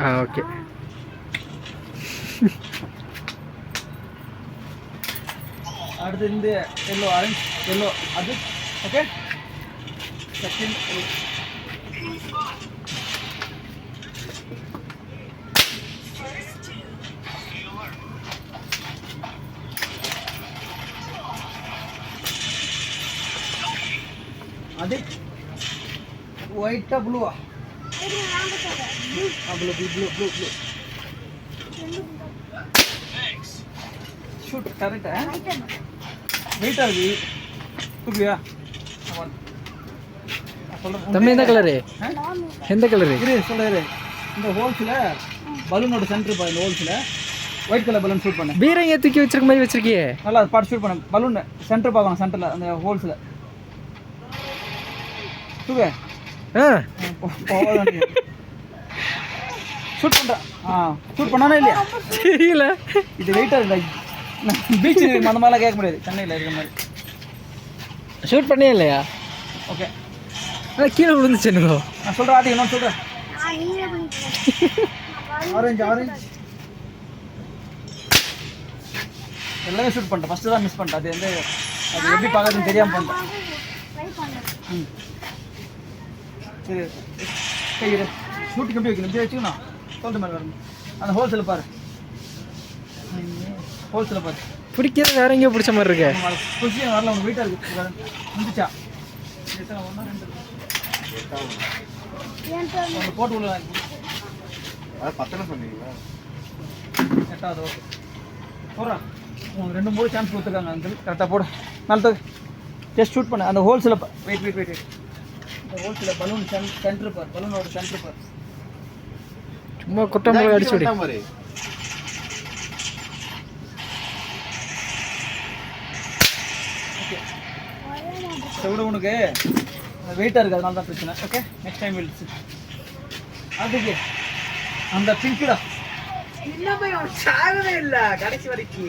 ஆ okay. அடுத்து இந்த yellow orange yellow அது ஓகே செகண்ட் அது ஒயிட்டா ப்ளூவா blue blue blue blue blue shoot கரெக்டா வெயிட்டா இருக்கு. தூக்குவியா? ஆமாம். நான் சொல்றேன். தம்பி எந்த கலரு? எந்த கலரு இரு சொல்றாரு இந்த ஹோல்ஸில் பலூனோட சென்டர் பா இந்த ஹோல்ஸில் ஒயிட் கலர் பலூன் ஷூட் பண்ணு. பீரங்க தூக்கி வச்சிருக்க மாதிரி வச்சிருக்கியே. நல்லா பாட்டு ஷூட் பண்ணு. பலூன் சென்டர் பார்க்கணும் சென்டரில் அந்த ஹோல்ஸில் ஆ ஷூட் பண்ணுறேன் ஆ ஷூட் பண்ணானே இல்லையா? தெரியல. இது வெயிட்டாக இல்லை பீச் அந்த மாதிரிலாம் கேட்க முடியாது. சென்னையில் இருக்கிற மாதிரி. ஷூட் பண்ணியே இல்லையா? ஓகே கீழே விழுந்துச்சு என்னதோ நான் சொல்கிறேன் ஆதி நான் சொல்கிறேன் ஆரஞ்சு ஆரஞ்சு எல்லாமே ஷூட் பண்ணிட்டேன். ஃபஸ்ட்டு தான் மிஸ் பண்ணிட்டேன். அது வந்து அது எப்படி பார்க்கறதுன்னு தெரியாமல் பண்ணிட்டேன். ம். சரி கை ஷூட்டுக்கு எப்படி வைக்கணும்? இப்படி வச்சுக்கணும். சொல்லிட்டு மேலே வரணும். அந்த ஹோல்ஸில் பாரு. ஹோல்ஸில் பாரு. பிடிக்கிறது வேற எங்கேயோ பிடிச்ச மாதிரி இருக்கு. பொசிஷன் வரல உனக்கு வெயிட்டாக இருக்கு. வந்துச்சா? எத்தனை? ஒன்றா ரெண்டு போட்டு உள்ள எட்டாவது ஓகே உனக்கு ரெண்டு மூணு சான்ஸ் கொடுத்துருக்காங்க அங்கிள் கரெக்டாக போடு. நல்லது ஜஸ்ட் ஷூட் பண்ணு. அந்த ஹோல்ஸில் வெயிட் வெயிட் வெயிட் இந்த ஹோல்ஸில் பலூன் சென்டர் பார் பலூனோட சென்டர் பார். சும்மா குட்டம் போல அடிச்சு விடு. உனக்கு. வெயிட்டாக இருக்குது அதனால தான் பிரச்சனை. ஓகே நெக்ஸ்ட் டைம் வில் அதுக்கு அந்த பிங்க்குடா சாகவே இல்லை கடைசி வரைக்கும்